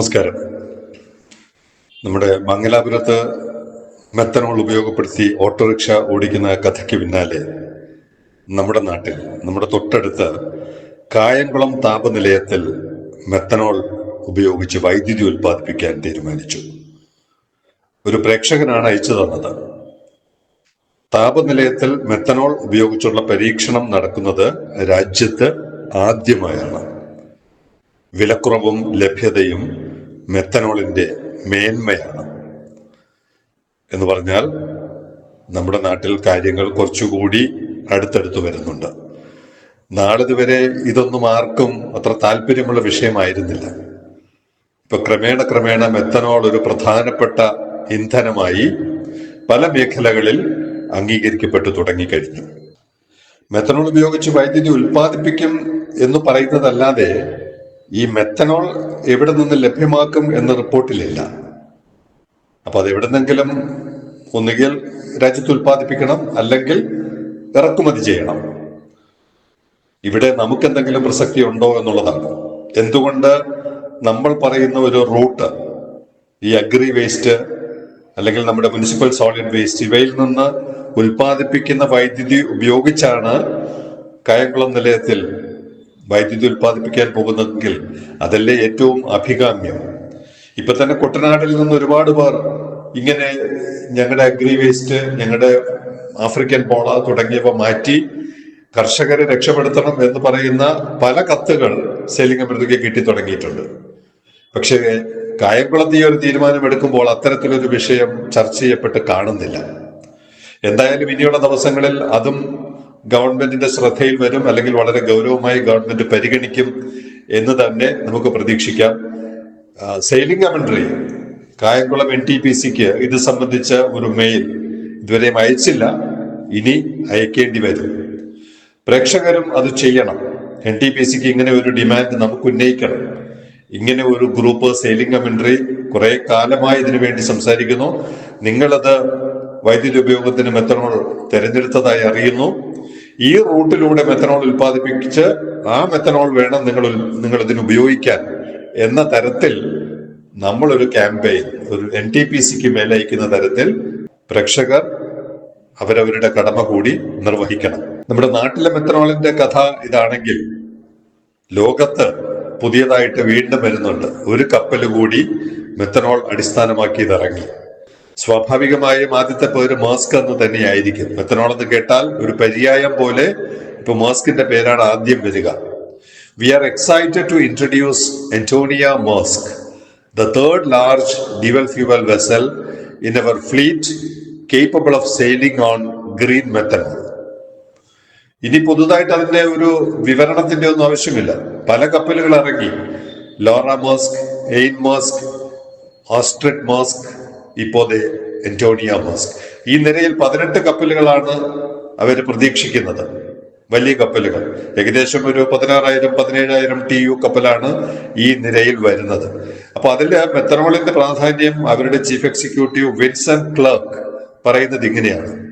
നമസ്കാരം. നമ്മുടെ മംഗലാപുരത്ത് മെത്തനോൾ ഉപയോഗപ്പെടുത്തി ഓട്ടോറിക്ഷ ഓടിക്കുന്ന കഥയ്ക്ക് പിന്നാലെ നമ്മുടെ നാട്ടിൽ നമ്മുടെ തൊട്ടടുത്ത് കായംകുളം താപനിലയത്തിൽ മെത്തനോൾ ഉപയോഗിച്ച് വൈദ്യുതി ഉൽപ്പാദിപ്പിക്കാൻ തീരുമാനിച്ചു. ഒരു പ്രേക്ഷകനാണ് അയച്ചു തന്നത്. താപനിലയത്തിൽ മെത്തനോൾ ഉപയോഗിച്ചുള്ള പരീക്ഷണം നടക്കുന്നത് രാജ്യത്ത് ആദ്യമായാണ്. വിലക്കുറവും ലഭ്യതയും മെത്തനോളിന്റെ മേന്മയാണ്. എന്ന് പറഞ്ഞാൽ നമ്മുടെ നാട്ടിൽ കാര്യങ്ങൾ കുറച്ചുകൂടി അടുത്തടുത്ത് വരുന്നുണ്ട്. നാളിതുവരെ ഇതൊന്നും ആർക്കും അത്ര താല്പര്യമുള്ള വിഷയമായിരുന്നില്ല. ഇപ്പൊ ക്രമേണ ക്രമേണ മെത്തനോൾ ഒരു പ്രധാനപ്പെട്ട ഇന്ധനമായി പല മേഖലകളിൽ അംഗീകരിക്കപ്പെട്ടു തുടങ്ങിക്കഴിഞ്ഞു. മെത്തനോൾ ഉപയോഗിച്ച് വൈദ്യുതി ഉൽപ്പാദിപ്പിക്കും എന്ന് പറയുന്നതല്ലാതെ ഈ മെത്തനോൾ എവിടെ നിന്ന് ലഭ്യമാക്കും എന്ന റിപ്പോർട്ടിലില്ല. അപ്പൊ അത് എവിടെന്നെങ്കിലും ഒന്നുകിൽ രാജ്യത്ത് ഉൽപ്പാദിപ്പിക്കണം അല്ലെങ്കിൽ ഇറക്കുമതി ചെയ്യണം. ഇവിടെ നമുക്ക് എന്തെങ്കിലും പ്രസക്തി ഉണ്ടോ എന്നുള്ളതാണ്. എന്തുകൊണ്ട് നമ്മൾ പറയുന്ന ഒരു റൂട്ട് ഈ അഗ്രി വേസ്റ്റ് അല്ലെങ്കിൽ നമ്മുടെ മുനിസിപ്പൽ സോളിഡ് വേസ്റ്റ് ഇവയിൽ നിന്ന് ഉൽപ്പാദിപ്പിക്കുന്ന വൈദ്യുതി ഉപയോഗിച്ചാണ് കായംകുളം നിലയത്തിൽ വൈദ്യുതി ഉൽപ്പാദിപ്പിക്കാൻ പോകുന്നതെങ്കിൽ അതല്ലേ ഏറ്റവും അഭികാമ്യം. ഇപ്പൊ തന്നെ കുട്ടനാട്ടിൽ നിന്ന് ഒരുപാട് പേർ ഇങ്ങനെ ഞങ്ങളുടെ അഗ്രി വേസ്റ്റ് ഞങ്ങളുടെ ആഫ്രിക്കൻ പോള തുടങ്ങിയവ മാറ്റി കർഷകരെ രക്ഷപ്പെടുത്തണം എന്ന് പറയുന്ന പല കത്തുകൾ സേലിംഗമൃതിക്ക് കിട്ടി തുടങ്ങിയിട്ടുണ്ട്. പക്ഷേ കായംകുളത്ത് ഈ ഒരു തീരുമാനം എടുക്കുമ്പോൾ അത്തരത്തിലൊരു വിഷയം ചർച്ച ചെയ്യപ്പെട്ട് കാണുന്നില്ല. എന്തായാലും ഇനിയുള്ള ദിവസങ്ങളിൽ അതും ഗവൺമെന്റിന്റെ ശ്രദ്ധയിൽ വരും അല്ലെങ്കിൽ വളരെ ഗൗരവമായി ഗവൺമെന്റ് പരിഗണിക്കും എന്ന് തന്നെ നമുക്ക് പ്രതീക്ഷിക്കാം. Sailing commentary Kayamkulam N T P സിക്ക് ഇത് സംബന്ധിച്ച ഒരു മെയിൽ ഇതുവരെയും അയച്ചില്ല. ഇനി അയക്കേണ്ടി വരും. പ്രേക്ഷകരും അത് ചെയ്യണം. എൻ ടി പി സിക്ക് ഇങ്ങനെ ഒരു ഡിമാൻഡ് നമുക്ക് ഉന്നയിക്കണം. ഇങ്ങനെ ഒരു ഗ്രൂപ്പ് സെയിലിംഗ് കമൻട്രി കുറെ കാലമായി ഇതിനു വേണ്ടി സംസാരിക്കുന്നു. നിങ്ങളത് വൈദ്യുതി ഉപയോഗത്തിന് മെത്തനോൾ തിരഞ്ഞെടുത്തതായി അറിയുന്നു. ഈ റൂട്ടിലൂടെ മെത്തനോൾ ഉൽപ്പാദിപ്പിച്ച് ആ മെത്തനോൾ വേണം നിങ്ങൾ നിങ്ങൾ ഇതിന് ഉപയോഗിക്കാൻ എന്ന തരത്തിൽ നമ്മളൊരു ക്യാമ്പയിൻ ഒരു എൻ ടി പി സിക്ക് മേലയക്കുന്ന തരത്തിൽ പ്രേക്ഷകർ അവരവരുടെ കടമ കൂടി നിർവഹിക്കണം. നമ്മുടെ നാട്ടിലെ മെത്തനോളിന്റെ കഥ ഇതാണെങ്കിൽ ലോകത്ത് പുതിയതായിട്ട് വീണ്ടും വരുന്നുണ്ട്. ഒരു കപ്പൽ കൂടി മെത്തനോൾ അടിസ്ഥാനമാക്കി ഇറങ്ങി സ്വാഭാവികമായും ആദ്യത്തെ പേര് മാസ്ക് എന്ന് തന്നെയായിരിക്കും മെത്തനോൾ കേട്ടാൽ ഒരു പര്യായം പോലെ ഇപ്പൊ മാസ്കിന്റെ പേരാണ് ആദ്യം വരിക. We are excited to introduce Antonia Maersk the third large dual fuel vessel in our fleet capable of sailing on green methanol ഇനി പുതുതായിട്ട് അതിന്റെ ഒരു വിവരണത്തിന്റെ ഒന്നും ആവശ്യമില്ല. പല കപ്പലുകൾ ഇറങ്ങി. Laura Maersk Ane Maersk Astrid Maersk ഇപ്പോതെ Antonia Maersk. ഈ നിരയിൽ പതിനെട്ട് കപ്പലുകളാണ് അവർ പ്രതീക്ഷിക്കുന്നത്. വലിയ കപ്പലുകൾ. ഏകദേശം ഒരു പതിനാറായിരം പതിനേഴായിരം ടി യു കപ്പലാണ് ഈ നിരയിൽ വരുന്നത്. അപ്പൊ അതിൽ മെത്തനോളിന്റെ പ്രാധാന്യം അവരുടെ ചീഫ് എക്സിക്യൂട്ടീവ് വിൻസൺ ക്ലർക്ക് പറയുന്നത് ഇങ്ങനെയാണ്.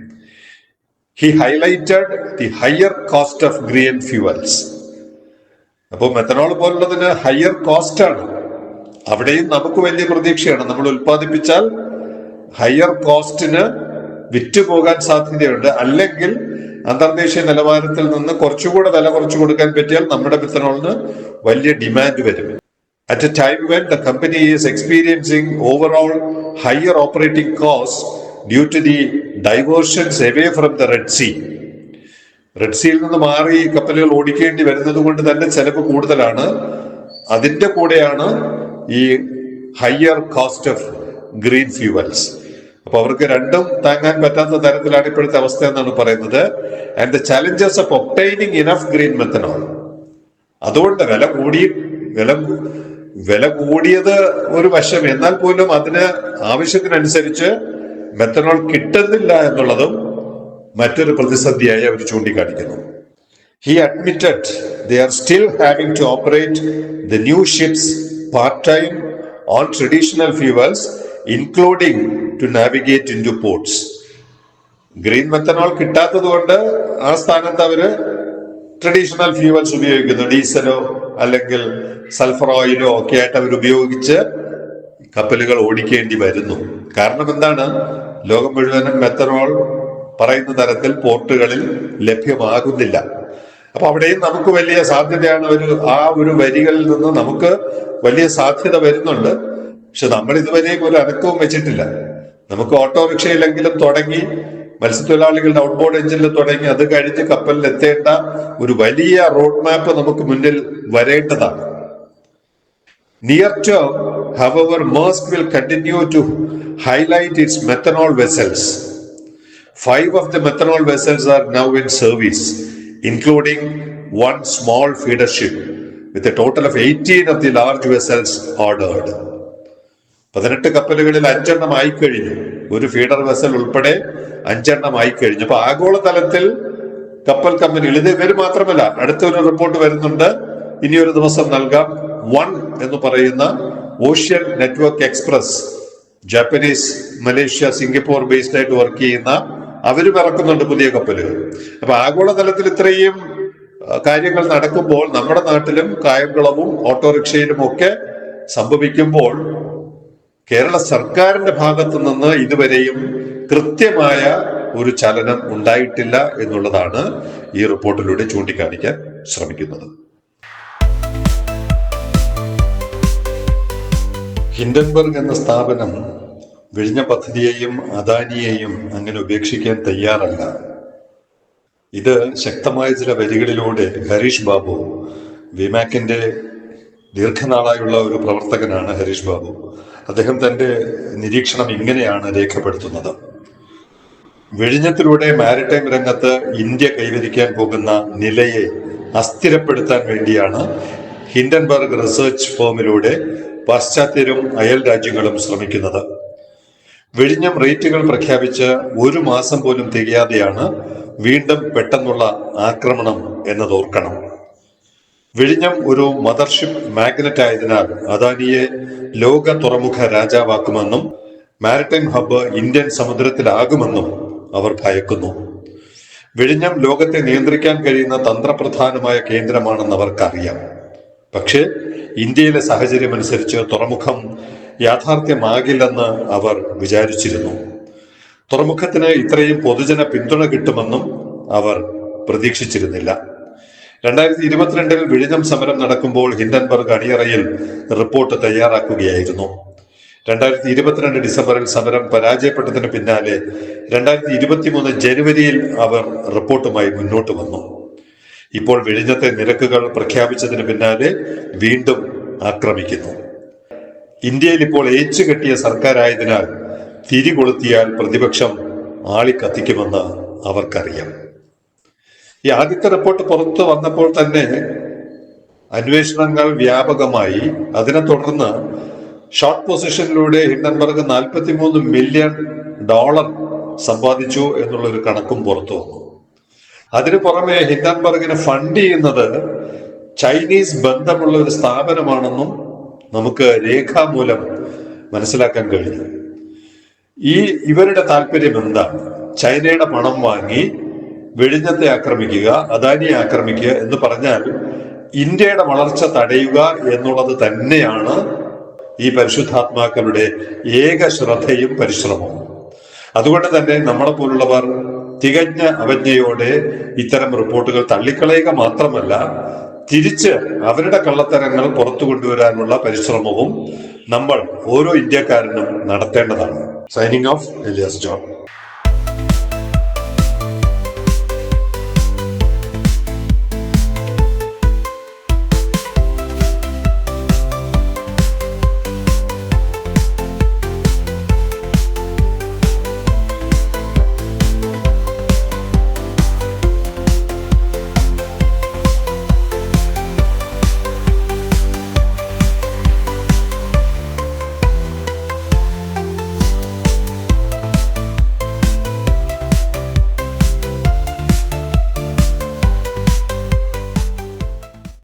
He highlighted the higher cost of green fuels അപ്പോൾ മെത്തനോൾ പോലുള്ളതിന് ഹയർ കോസ്റ്റ് ആണ്. അവിടെയും നമുക്ക് വലിയ പ്രതീക്ഷയാണ്. നമ്മൾ ഉൽപ്പാദിപ്പിച്ചാൽ ഹയർ കോസ്റ്റിന് വിറ്റുപോകാൻ സാധ്യതയുണ്ട്. അല്ലെങ്കിൽ അന്തർദേശീയ നിലവാരത്തിൽ നിന്ന് കുറച്ചുകൂടെ വില കുറച്ചു കൊടുക്കാൻ പറ്റിയാൽ നമ്മുടെ മിത്രനോളിന് വലിയ ഡിമാൻഡ് വരും. At a time when the company is experiencing overall higher operating cost due to the diversions away from the Red Sea Red സീയിൽ നിന്ന് മാറി കപ്പലുകൾ ഓടിക്കേണ്ടി വരുന്നത് കൊണ്ട് തന്നെ ചെലവ് കൂടുതലാണ്. അതിന്റെ കൂടെയാണ് ഈ higher cost of green fuels. അപ്പൊ അവർക്ക് രണ്ടും താങ്ങാൻ പറ്റാത്ത തരത്തിലാണ് ഇപ്പോഴത്തെ അവസ്ഥ എന്നാണ് പറയുന്നത്. And the challenges of obtaining enough green methanol അതുകൊണ്ട് വില കൂടി വില വില കൂടിയത് ഒരു വശം. എന്നാൽ പോലും അതിന് ആവശ്യത്തിനനുസരിച്ച് മെത്തനോൾ കിട്ടുന്നില്ല എന്നുള്ളതും മറ്റൊരു പ്രതിസന്ധിയായി അവർ ചൂണ്ടിക്കാണിക്കുന്നു. He admitted they are still having to operate the new ships part time on traditional fuels including to navigate into ports green methanol കിട്ടാത്തത് കൊണ്ട് ആ സ്ഥാനത്ത് അവർ ട്രഡീഷണൽ ഫ്യൂവൽസ് ഉപയോഗിക്കുന്നു. ഡീസലോ അല്ലെങ്കിൽ സൾഫർ ഓയിലോ ഒക്കെ ആയിട്ട് അവർ ഉപയോഗിച്ച് കപ്പലുകൾ ഓടിക്കേണ്ടി വരുന്നു. കാരണം എന്താണ്? ലോകം മുഴുവനും മെത്തനോൾ പറയുന്ന തരത്തിൽ പോർട്ടുകളിൽ ലഭ്യമാകുന്നില്ല. അപ്പൊ അവിടെയും നമുക്ക് വലിയ സാധ്യതയാണ് ഒരു ആ ഒരു വരികളിൽ നിന്ന് നമുക്ക് വലിയ സാധ്യത വരുന്നുണ്ട്. പക്ഷെ നമ്മൾ ഇതുവരെയും ഒരു അനക്കവും വെച്ചിട്ടില്ല നമുക്ക് ഓട്ടോറിക്ഷയിലെങ്കിലും തുടങ്ങി മത്സ്യത്തൊഴിലാളികളുടെ ഔട്ട്ബോർഡ് എഞ്ചിനിൽ തുടങ്ങി അത് കഴിഞ്ഞ് കപ്പലിൽ എത്തേണ്ട ഒരു വലിയ റോഡ് മാപ്പ് നമുക്ക് മുന്നിൽ വരേണ്ടതാണ് Near term, however, Maersk will continue to highlight its methanol vessels. Five of the methanol vessels are now in service, including one small feeder ship, with a total of 18 of the large vessels. പതിനെട്ട് കപ്പലുകളിൽ അഞ്ചെണ്ണം ആയിക്കഴിഞ്ഞു. ഒരു feeder vessel ഉൾപ്പെടെ അഞ്ചെണ്ണം ആയിക്കഴിഞ്ഞു. അപ്പൊ ആഗോളതലത്തിൽ കപ്പൽ കമ്പനികൾ ഇത് ഇവർ മാത്രമല്ല അടുത്തൊരു റിപ്പോർട്ട് വരുന്നുണ്ട്. ഇനി ഒരു ദിവസം നൽകാം. വൺ എന്ന് പറയുന്ന Ocean Network Express Japanese Malaysia Singapore based ആയിട്ട് വർക്ക് ചെയ്യുന്ന അവരും ഇറക്കുന്നുണ്ട് പുതിയ കപ്പലുകൾ. അപ്പൊ ആഗോളതലത്തിൽ ഇത്രയും കാര്യങ്ങൾ നടക്കുമ്പോൾ നമ്മുടെ നാട്ടിലും കായംകുളവും ഓട്ടോറിക്ഷയിലും ഒക്കെ സംഭവിക്കുമ്പോൾ കേരള സർക്കാരിന്റെ ഭാഗത്തു നിന്ന് ഇതുവരെയും കൃത്യമായ ഒരു ചലനം ഉണ്ടായിട്ടില്ല എന്നുള്ളതാണ് ഈ റിപ്പോർട്ടിലൂടെ ചൂണ്ടിക്കാണിക്കാൻ ശ്രമിക്കുന്നത്. ഹിൻഡൻബർഗ് എന്ന സ്ഥാപനം വിഴിഞ്ഞ പദ്ധതിയെയും അദാനിയെയും അങ്ങനെ ഉപേക്ഷിക്കാൻ തയ്യാറല്ല. ഇത് ശക്തമായ ചില വരികളിലൂടെ ഹരീഷ് ബാബു വിമാക്കിന്റെ ദീർഘനാളായുള്ള ഒരു പ്രവർത്തകനാണ് ഹരീഷ് ബാബു. അദ്ദേഹം തന്റെ നിരീക്ഷണം ഇങ്ങനെയാണ് രേഖപ്പെടുത്തുന്നത്. വിഴിഞ്ഞത്തിലൂടെ മാരിടൈം രംഗത്ത് ഇന്ത്യ കൈവരിക്കാൻ പോകുന്ന നിലയെ അസ്ഥിരപ്പെടുത്താൻ വേണ്ടിയാണ് ഹിൻഡൻബർഗ് റിസർച്ച് ഫോമിലൂടെ പാശ്ചാത്യരും അയൽ രാജ്യങ്ങളും ശ്രമിക്കുന്നത്. വിഴിഞ്ഞം റേറ്റുകൾ പ്രഖ്യാപിച്ച് ഒരു മാസം പോലും തികയാതെയാണ് വീണ്ടും പെട്ടെന്നുള്ള ആക്രമണം എന്നത് ഓർക്കണം. വിഴിഞ്ഞം ഒരു മദർഷിപ്പ് മാഗ്നറ്റ് ആയതിനാൽ അദാനിയെ ലോക തുറമുഖ രാജാവാക്കുമെന്നും മാരിടൈം ഹബ്ബ് ഇന്ത്യൻ സമുദ്രത്തിലാകുമെന്നും അവർ ഭയക്കുന്നു. വിഴിഞ്ഞം ലോകത്തെ നിയന്ത്രിക്കാൻ കഴിയുന്ന തന്ത്രപ്രധാനമായ കേന്ദ്രമാണെന്ന് അവർക്കറിയാം. പക്ഷേ ഇന്ത്യയിലെ സാഹചര്യം അനുസരിച്ച് തുറമുഖം യാഥാർത്ഥ്യമാകില്ലെന്ന് അവർ വിചാരിച്ചിരുന്നു. തുറമുഖത്തിന് ഇത്രയും പൊതുജന പിന്തുണ കിട്ടുമെന്നും അവർ പ്രതീക്ഷിച്ചിരുന്നില്ല. രണ്ടായിരത്തി ഇരുപത്തിരണ്ടിൽ വിഴിഞ്ഞം സമരം നടക്കുമ്പോൾ ഹിൻഡൻബർഗ് അണിയറയിൽ റിപ്പോർട്ട് തയ്യാറാക്കുകയായിരുന്നു. രണ്ടായിരത്തി ഇരുപത്തിരണ്ട് ഡിസംബറിൽ സമരം പരാജയപ്പെട്ടതിന് പിന്നാലെ രണ്ടായിരത്തി ഇരുപത്തിമൂന്ന് ജനുവരിയിൽ അവർ റിപ്പോർട്ടുമായി മുന്നോട്ട് വന്നു. ഇപ്പോൾ വിഴിഞ്ഞത്തെ നിരക്കുകൾ പ്രഖ്യാപിച്ചതിന് പിന്നാലെ വീണ്ടും ആക്രമിക്കുന്നു. ഇന്ത്യയിൽ ഇപ്പോൾ ഏച്ചു കെട്ടിയ സർക്കാരായതിനാൽ തിരികൊളുത്തിയാൽ പ്രതിപക്ഷം ആളിക്കത്തിക്കുമെന്ന് അവർക്കറിയാം. ഈ ആദ്യത്തെ റിപ്പോർട്ട് പുറത്തു വന്നപ്പോൾ തന്നെ അന്വേഷണങ്ങൾ വ്യാപകമായി. അതിനെ തുടർന്ന് ഷോർട്ട് പൊസിഷനിലൂടെ ഹിൻഡൻബർഗ് 43 മില്യൺ ഡോളർ സമ്പാദിച്ചു എന്നുള്ള ഒരു കണക്കും പുറത്തു വന്നു. അതിനു പുറമെ ഹിൻഡൻബർഗിനെ ഫണ്ട് ചെയ്യുന്നത് ചൈനീസ് ബന്ധമുള്ള ഒരു സ്ഥാപനമാണെന്നും നമുക്ക് രേഖാമൂലം മനസ്സിലാക്കാൻ കഴിഞ്ഞു ഈ ഇവരുടെ താല്പര്യം എന്താണ്? ചൈനയുടെ പണം വാങ്ങി വെടിഞ്ഞത്തെ ആക്രമിക്കുക അദാനിയെ ആക്രമിക്കുക എന്ന് പറഞ്ഞാൽ ഇന്ത്യയുടെ വളർച്ച തടയുക എന്നുള്ളത് തന്നെയാണ് ഈ പരിശുദ്ധാത്മാക്കളുടെ ഏക ശ്രദ്ധയും പരിശ്രമവും. അതുകൊണ്ട് തന്നെ നമ്മളെ പോലുള്ളവർ തികഞ്ഞ അവജ്ഞയോടെ ഇത്തരം റിപ്പോർട്ടുകൾ തള്ളിക്കളയുക മാത്രമല്ല തിരിച്ച് അവരുടെ കള്ളത്തരങ്ങൾ പുറത്തു കൊണ്ടുവരാനുള്ള പരിശ്രമവും നമ്മൾ ഓരോ ഇന്ത്യക്കാരനും നടത്തേണ്ടതാണ്. Signing off Elias John